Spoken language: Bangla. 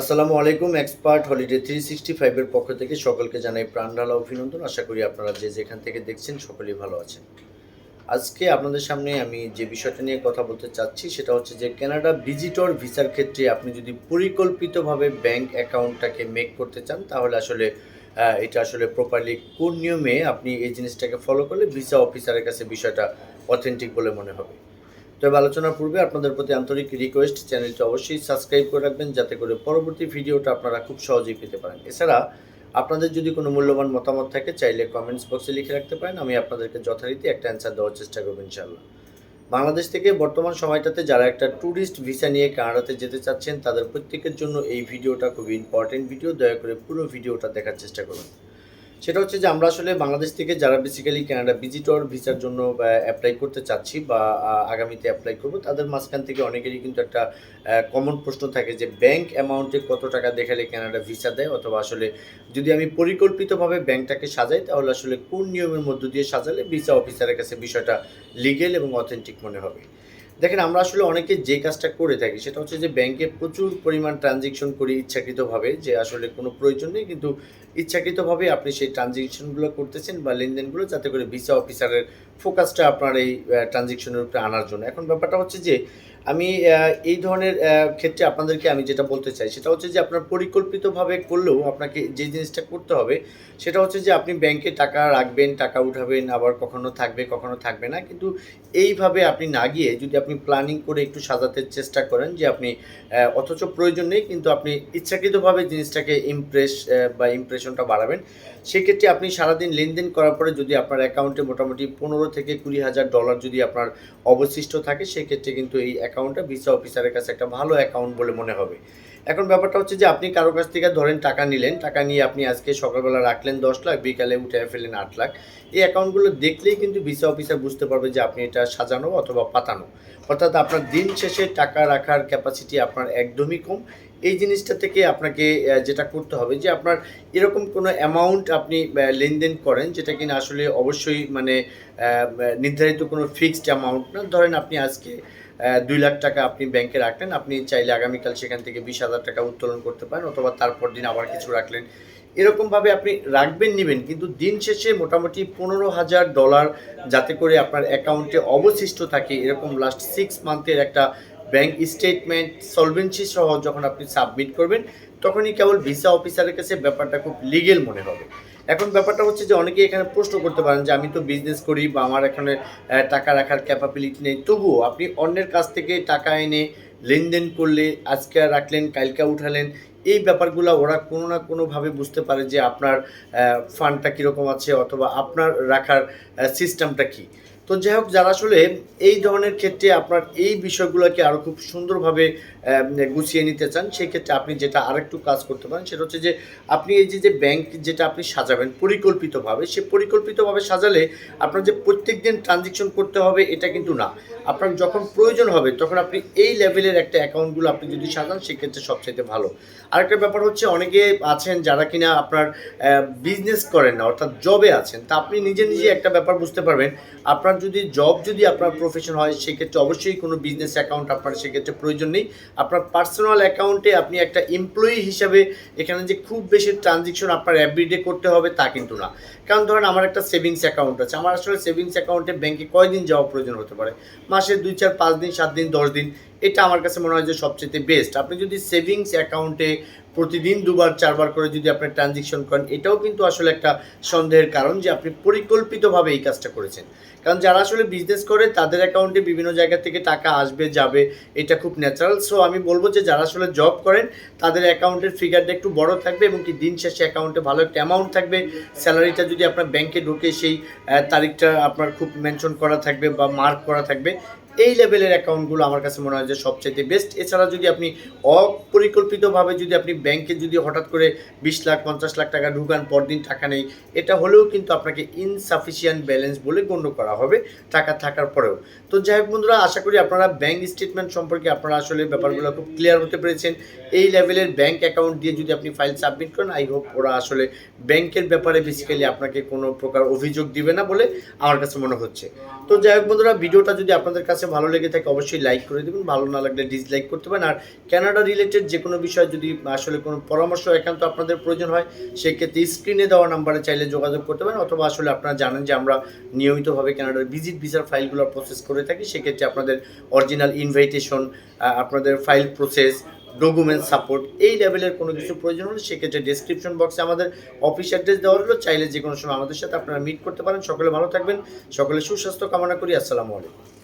আসসালামু আলাইকুম, এক্সপার্ট হলিডে থ্রি সিক্সটি ফাইভের পক্ষ থেকে সকলকে জানাই প্রাণঢালা অভিনন্দন। আশা করি আপনারা যে যেখান থেকে দেখছেন সকলেই ভালো আছেন। আজকে আপনাদের সামনে আমি যে বিষয়টা নিয়ে কথা বলতে চাচ্ছি, সেটা হচ্ছে যে কানাডা ভিজিটর ভিসার ক্ষেত্রে আপনি যদি পরিকল্পিতভাবে ব্যাংক অ্যাকাউন্টটাকে মেক করতে চান, তাহলে আসলে এটা আসলে প্রপারলি কোন নিয়মে আপনি এই জিনিসটাকে ফলো করলে ভিসা অফিসারের কাছে বিষয়টা অথেন্টিক বলে মনে হবে। তবে আলোচনার পূর্বে আপনাদের প্রতি আন্তরিক রিকোয়েস্ট চ্যানেলটি অবশ্যই সাবস্ক্রাইব করে রাখবেন যাতে করে পরবর্তী ভিডিওটা আপনারা খুব সহজেই পেতে পারেন। এছাড়া, আপনাদের যদি কোনো মূল্যবান মতামত থাকে, চাইলে কমেন্টস বক্সে লিখে রাখতে পারেন। আমি আপনাদেরকে যথারীতি একটা অ্যান্সার দেওয়ার চেষ্টা করব ইনশাল্লাহ বাংলাদেশ থেকে বর্তমান সময়টাতে যারা একটা ট্যুরিস্ট ভিসা নিয়ে কানাডাতে যেতে চাচ্ছেন, তাদের প্রত্যেকের জন্য এই ভিডিওটা খুবই ইম্পর্টেন্ট ভিডিও দয়া করে পুরো ভিডিওটা দেখার চেষ্টা করুন। সেটা হচ্ছে যে আমরা আসলে বাংলাদেশ থেকে যারা বেসিক্যালি কানাডা ভিজিটর ভিসার জন্য অ্যাপ্লাই করতে চাচ্ছি বা আগামীতে অ্যাপ্লাই করব, তাদের মাঝখান থেকে অনেকেরই কিন্তু একটা কমন প্রশ্ন থাকে যে ব্যাংক অ্যামাউন্টে কত টাকা দেখালে কানাডা ভিসা দেয়? অথবা আসলে যদি আমি পরিকল্পিতভাবে ব্যাংকটাকে সাজাই, তাহলে আসলে কোন নিয়মের মধ্য দিয়ে সাজালে ভিসা অফিসারের কাছে বিষয়টা লিগেল এবং অথেন্টিক মনে হবে। দেখেন, আমরা আসলে অনেকে যে কাজটা করে থাকি সেটা হচ্ছে যে ব্যাংকে প্রচুর পরিমাণ ট্রানজেকশন করি ইচ্ছাকৃতভাবে, যে আসলে কোনো প্রয়োজন নেই। কিন্তু ইচ্ছাকৃতভাবে আপনি সেই ট্রানজেকশনগুলো করতেছেন বা লেনদেনগুলো যাতে করে ভিসা অফিসারের ফোকাসটা আপনার এই ট্রানজেকশনের উপরে আনার জন্য। এখন ব্যাপারটা হচ্ছে যে আমি এই ধরনের ক্ষেত্রে আপনাদেরকে আমি যেটা বলতে চাই, সেটা হচ্ছে যে আপনার পরিকল্পিতভাবে করলেও আপনাকে যে জিনিসটা করতে হবে, সেটা হচ্ছে যে আপনি ব্যাংকে টাকা রাখবেন, টাকা উঠাবেন, আবার কখনো থাকবে কখনো থাকবে না। কিন্তু এইভাবে আপনি না গিয়ে যদি আপনি প্ল্যানিং করে একটু সাজাতে চেষ্টা করেন যে আপনি অথচ প্রয়োজন নেই, কিন্তু আপনি ইচ্ছাকৃতভাবে জিনিসটাকে ইমপ্রেস বা ইমপ্রেশনটা বাড়াবেন, সেক্ষেত্রে আপনি সারাদিন লেনদেন করার পরে যদি আপনার অ্যাকাউন্টে মোটামুটি পনেরো থেকে কুড়ি হাজার ডলার যদি আপনার অবশিষ্ট থাকে, সেক্ষেত্রে কিন্তু এই অ্যাকাউন্টটা ভিসা অফিসারের কাছে একটা ভালো অ্যাকাউন্ট বলে মনে হবে। এখন ব্যাপারটা হচ্ছে যে আপনি কারও কাছ থেকে ধরেন টাকা নিলেন, টাকা নিয়ে আপনি আজকে সকালবেলা রাখলেন দশ লাখ, বিকালে উঠে ফেললেন আট লাখ। এই অ্যাকাউন্টগুলো দেখলেই কিন্তু ভিসা অফিসার বুঝতে পারবে যে আপনি এটা সাজানো অথবা পাতানো। অর্থাৎ আপনার দিন শেষে টাকা রাখার ক্যাপাসিটি আপনার একদমই কম। এই জিনিসটা থেকে আপনাকে যেটা করতে হবে যে আপনার এরকম কোনো অ্যামাউন্ট আপনি লেনদেন করেন যেটা কিনা আসলে অবশ্যই মানে নির্ধারিত কোনো ফিক্সড অ্যামাউন্ট না। ধরেন আপনি আজকে দুই লাখ টাকা আপনি ব্যাংকে রাখলেন, আপনি চাইলে আগামীকাল সেখান থেকে বিশ হাজার টাকা উত্তোলন করতে পারেন অথবা তারপর দিন আবার কিছু রাখলেন। এরকমভাবে আপনি রাখবেন, নেবেন, কিন্তু দিন শেষে মোটামুটি পনেরো হাজার ডলার যাতে করে আপনার অ্যাকাউন্টে অবশিষ্ট থাকে, এরকম লাস্ট সিক্স মান্থের একটা ব্যাংক স্টেটমেন্ট সলভেন্সি সহ যখন আপনি সাবমিট করবেন, তখনই কেবল ভিসা অফিসারের কাছে ব্যাপারটা খুব লিগেল মনে হবে। এখন ব্যাপারটা হচ্ছে যে অনেকে এখানে প্রশ্ন করতে পারেন যে আমি তো বিজনেস করি বা আমার এখানে টাকা রাখার ক্যাপাবিলিটি নেই। তবুও আপনি অন্যের কাছ থেকে টাকা এনে লেনদেন করলে, আজকে রাখলেন, কালকে উঠালেন, এই ব্যাপারগুলো ওরা কোনো না কোনোভাবে বুঝতে পারে যে আপনার ফান্ডটা কীরকম আছে অথবা আপনার রাখার সিস্টেমটা কী। তো যাই হোক, যারা আসলে এই ধরনের ক্ষেত্রে আপনার এই বিষয়গুলোকে আরও খুব সুন্দরভাবে গুছিয়ে নিতে চান, সেক্ষেত্রে আপনি যেটা আরেকটু কাজ করতে পারেন, সেটা হচ্ছে যে আপনি এই যে যে ব্যাংক যেটা আপনি সাজাবেন পরিকল্পিতভাবে, সে পরিকল্পিতভাবে সাজালে আপনার যে প্রত্যেক দিন ট্রানজেকশন করতে হবে এটা কিন্তু না। আপনার যখন প্রয়োজন হবে, তখন আপনি এই লেভেলের একটা অ্যাকাউন্টগুলো আপনি যদি সাজান, সেক্ষেত্রে সবচাইতে ভালো। আরেকটা ব্যাপার হচ্ছে, অনেকে আছেন যারা কিনা আপনার বিজনেস করেন না, অর্থাৎ জবে আছেন, তা আপনি নিজে নিজে একটা ব্যাপার বুঝতে পারবেন, আপনার যদি জব যদি আপনার প্রফেশন হয়, সেক্ষেত্রে অবশ্যই কোনো বিজনেস অ্যাকাউন্ট আপনার সেক্ষেত্রে প্রয়োজন নেই। আপনার পার্সোনাল অ্যাকাউন্টে আপনি একটা এমপ্লয়ি হিসাবে এখানে যে খুব বেশি ট্রানজেকশন আপনার এভরিডে করতে হবে তা কিন্তু না। কারণ ধরেন আমার একটা সেভিংস অ্যাকাউন্ট আছে। আমার আসলে সেভিংস অ্যাকাউন্টে ব্যাংকে কয়দিন যাওয়া প্রয়োজন হতে পারে? মাসে দুই চার, পাঁচ দিন, সাত দিন, দশ দিন। এটা আমার কাছে মনে হয় যে সবচেয়ে বেস্ট আপনি যদি সেভিংস অ্যাকাউন্টে প্রতিদিন দুবার, চারবার করে যদি আপনি ট্রানজেকশন করেন, এটাও কিন্তু আসলে একটা সন্দেহের কারণ যে আপনি পরিকল্পিতভাবে এই কাজটা করেছেন। কারণ যারা আসলে বিজনেস করে, তাদের অ্যাকাউন্টে বিভিন্ন জায়গা থেকে টাকা আসবে, যাবে, এটা খুব ন্যাচারাল সো আমি বলব যে যারা আসলে জব করেন, তাদের অ্যাকাউন্টের ফিগারটা একটু বড় থাকবে এবং কি দিন শেষে অ্যাকাউন্টে ভালো একটা অ্যামাউন্ট থাকবে। স্যালারিটা যদি আপনার ব্যাংকে ঢুকে সেই তারিখটা আপনার খুব মেনশন করা থাকবে বা মার্ক করা থাকবে এই লেভেলের অ্যাকাউন্টগুলো আমার কাছে মনে হয় যে সবচেয়ে বেস্ট। এছাড়া যদি আপনি অপরিকল্পিতভাবে যদি আপনি ব্যাংকে যদি হঠাৎ করে বিশ লাখ পঞ্চাশ লাখ টাকা ঢুকান পরদিন টাকা নেই এটা হলেও কিন্তু আপনাকে ইনসাফিসিয়েন্ট ব্যালেন্স বলে গণ্য করা হবে টাকা থাকার পরেও। তো যাই হোক বন্ধুরা আশা করি আপনারা ব্যাংক স্টেটমেন্ট সম্পর্কে আপনারা আসলে ব্যাপারগুলো খুব ক্লিয়ার হতে পেরেছেন। এই লেভেলের ব্যাংক অ্যাকাউন্ট দিয়ে যদি আপনি ফাইল সাবমিট করেন আই হোপ ওরা আসলে ব্যাংকের ব্যাপারে বেসিক্যালি আপনাকে কোনো প্রকার অভিযোগ দিবে না বলে আমার কাছে মনে হচ্ছে। তো যাই হোক বন্ধুরা ভিডিওটা যদি আপনাদের কাছে কাছে ভালো লেগে থাকে অবশ্যই লাইক করে দেবেন, ভালো না লাগলে ডিসলাইক করতে পারেন। আর ক্যানাডা রিলেটেড যে কোনো বিষয় যদি আসলে কোনো পরামর্শ একান্ত আপনাদের প্রয়োজন হয়, সেক্ষেত্রে স্ক্রিনে দেওয়া নাম্বারে চাইলে যোগাযোগ করতে পারেন, অথবা আসলে আপনারা জানেন যে আমরা নিয়মিতভাবে ক্যানাডার ভিজিট ভিসার ফাইলগুলো প্রসেস করে থাকি, সেক্ষেত্রে আপনাদের অরিজিনাল ইনভাইটেশন আপনাদের ফাইল প্রসেস ডকুমেন্ট সাপোর্ট এই লেভেলের কোনো কিছু প্রয়োজন হলে সেক্ষেত্রে ডেসক্রিপশন বক্সে আমাদের অফিস অ্যাড্রেস দেওয়া হলো চাইলে যে কোনো সময় আমাদের সাথে আপনারা মিট করতে পারেন। সকলে ভালো থাকবেন। সকলে সুস্বাস্থ্য কামনা করি। আসসালামু আলাইকুম।